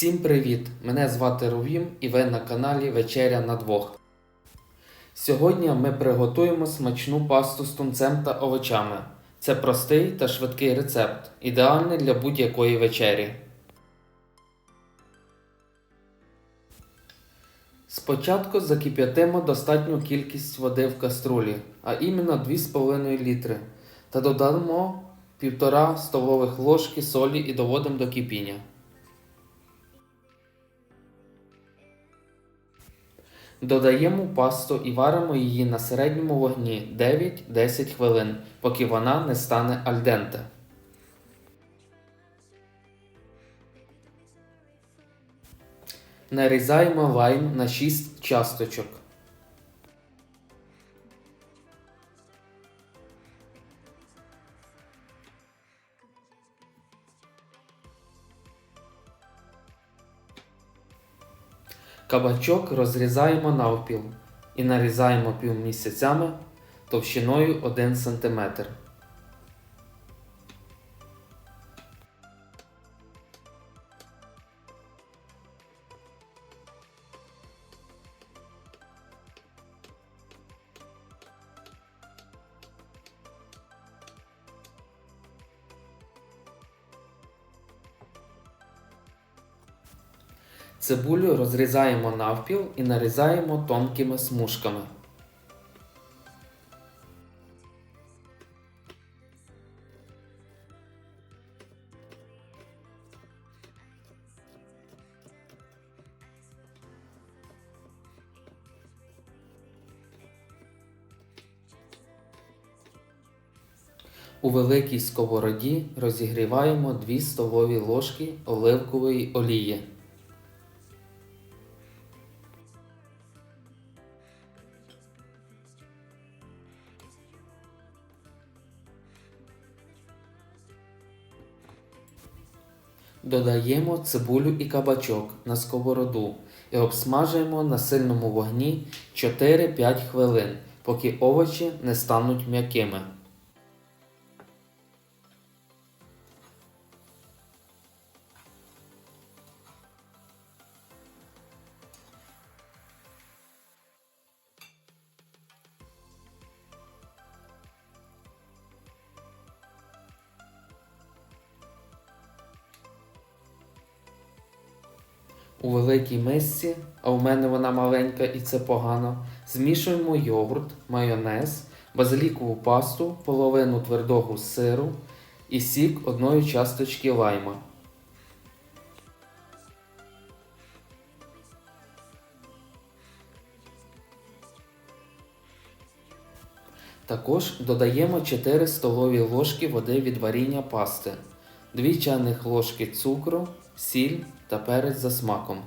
Всім привіт! Мене звати Рувім і ви на каналі Вечеря на двох. Сьогодні ми приготуємо смачну пасту з тунцем та овочами. Це простий та швидкий рецепт, ідеальний для будь-якої вечері. Спочатку закип'ятимо достатню кількість води в каструлі, а іменно 2,5 літри, та додамо 1,5 столових ложки солі і доводимо до кипіння. Додаємо пасту і варимо її на середньому вогні 9-10 хвилин, поки вона не стане альденте. Нарізаємо лайм на 6 часточок. Кабачок розрізаємо навпіл і нарізаємо півмісяцями товщиною 1 см. Цибулю розрізаємо навпіл і нарізаємо тонкими смужками. У великій сковороді розігріваємо 2 столові ложки оливкової олії. Додаємо цибулю і кабачок на сковороду і обсмажуємо на сильному вогні 4-5 хвилин, поки овочі не стануть м'якими. У великій мисці, а у мене вона маленька і це погано, змішуємо йогурт, майонез, базилікову пасту, половину твердого сиру і сік одної часточки лайма. Також додаємо 4 столові ложки води від варіння пасти, 2 чайних ложки цукру, сіль та перець за смаком.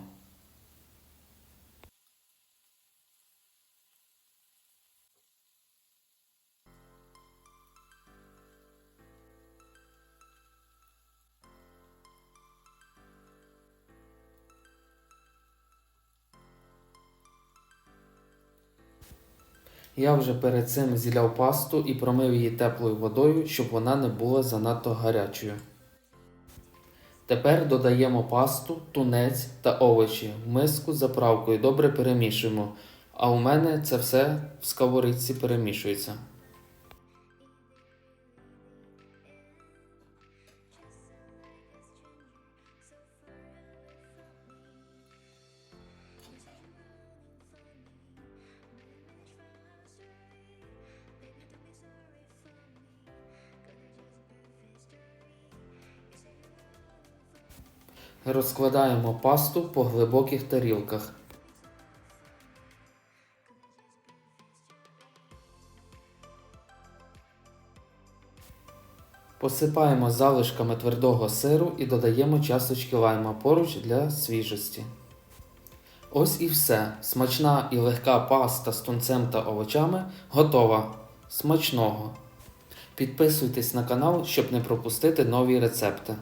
Я вже перед цим зіляв пасту і промив її теплою водою, щоб вона не була занадто гарячою. Тепер додаємо пасту, тунець та овочі в миску з заправкою добре перемішуємо, а у мене це все в сковорідці перемішується. Розкладаємо пасту по глибоких тарілках. Посипаємо залишками твердого сиру і додаємо часточки лайма поруч для свіжості. Ось і все. Смачна і легка паста з тунцем та овочами готова. Смачного! Підписуйтесь на канал, щоб не пропустити нові рецепти.